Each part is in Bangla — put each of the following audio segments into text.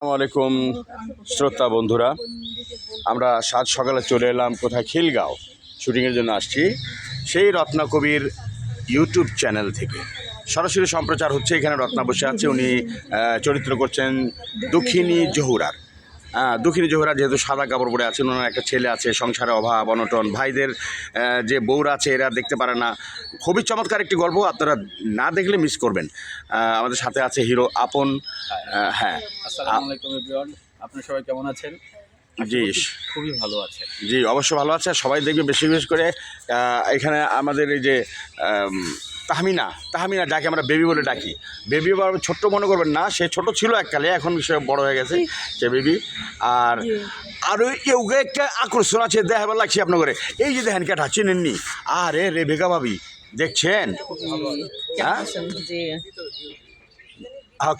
আসসালামু আলাইকুম, শ্রোতা বন্ধুরা। আমরা সাত সকালে চলে এলাম কোথায়? খিলগাঁও। শুটিংয়ের জন্য আসছি সেই রত্নাকবির ইউটিউব চ্যানেল থেকে। সরাসরি সম্প্রচার হচ্ছে এখানে রত্না বসে আছে। উনি চরিত্র করছেন দক্ষিণী জহুরার। হ্যাঁ দুঃখিনী জহুরা যেহেতু সাদা কাপড় পরে আছেন ওনার একটা ছেলে আছে সংসারে অভাব অনটন। ভাইদের যে বউরা আছে এরা দেখতে পারে না। খুবই চমৎকার একটি গল্প আপনারা না দেখলে মিস করবেন। আমাদের সাথে আছে হিরো আপন হ্যাঁ। আসসালামু আপনি সবাই কেমন আছেন? জি। খুবই ভালো আছে। জি অবশ্য ভালো আছে সবাই দেখবে বেশি বেশি করে এখানে আমাদের এই যে তাহমিনা তাহমিনা ডাকে আমরা বেবি বলে ডাকি। বেবি বা ছোট্ট মনে করবেন না সে ছোট ছিল এককালে এখন সে বড় হয়ে গেছে সে বেবি। আর আর ওই কেউ একটা আকর্ষণ আছে দেখাবার লাগছে আপনার করে এই যে দেখেন কেটা চিনেননি? আরে রে বেগা ভাবি দেখছেন? হ্যাঁ?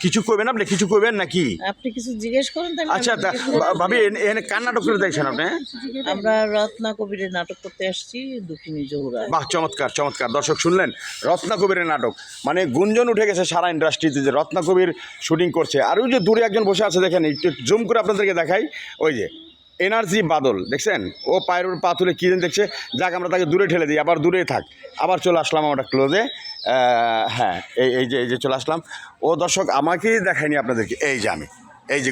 কিছু করবেন আপনি কিছু করবেন নাকি? আপনি কিছু জিজ্ঞেস করেন আচ্ছা ভাবি এনে- কার নাটক করে দেখছেন আপনি আমরা রত্না কবিরের নাটক করতে আসছি দুঃখিনী জহুরা। বাহ চমৎকার চমৎকার। দর্শক শুনলেন? রত্না কবিরের নাটক। মানে গুঞ্জন উঠে গেছে সারা ইন্ডাস্ট্রিতে যে রত্না কবির শুটিং করছে। আর ওই যে দূরে একজন বসে আছে দেখেন একটু জুম করে আপনাদেরকে দেখাই। ওই যে এনার্জি বাদল, দেখছেন? ও পায়ের উপর পা তুলে কী দেখছে? যাক, আমরা তাকে দূরে ঠেলে দিই, আবার দূরে থাক। আবার চলে আসলাম আমরা ক্লোজে হ্যাঁ এই এই যে এই যে চলে আসলাম। ও দর্শক, আমাকেই দেখায়নি আপনাদেরকে। এই যে আমি, এই যে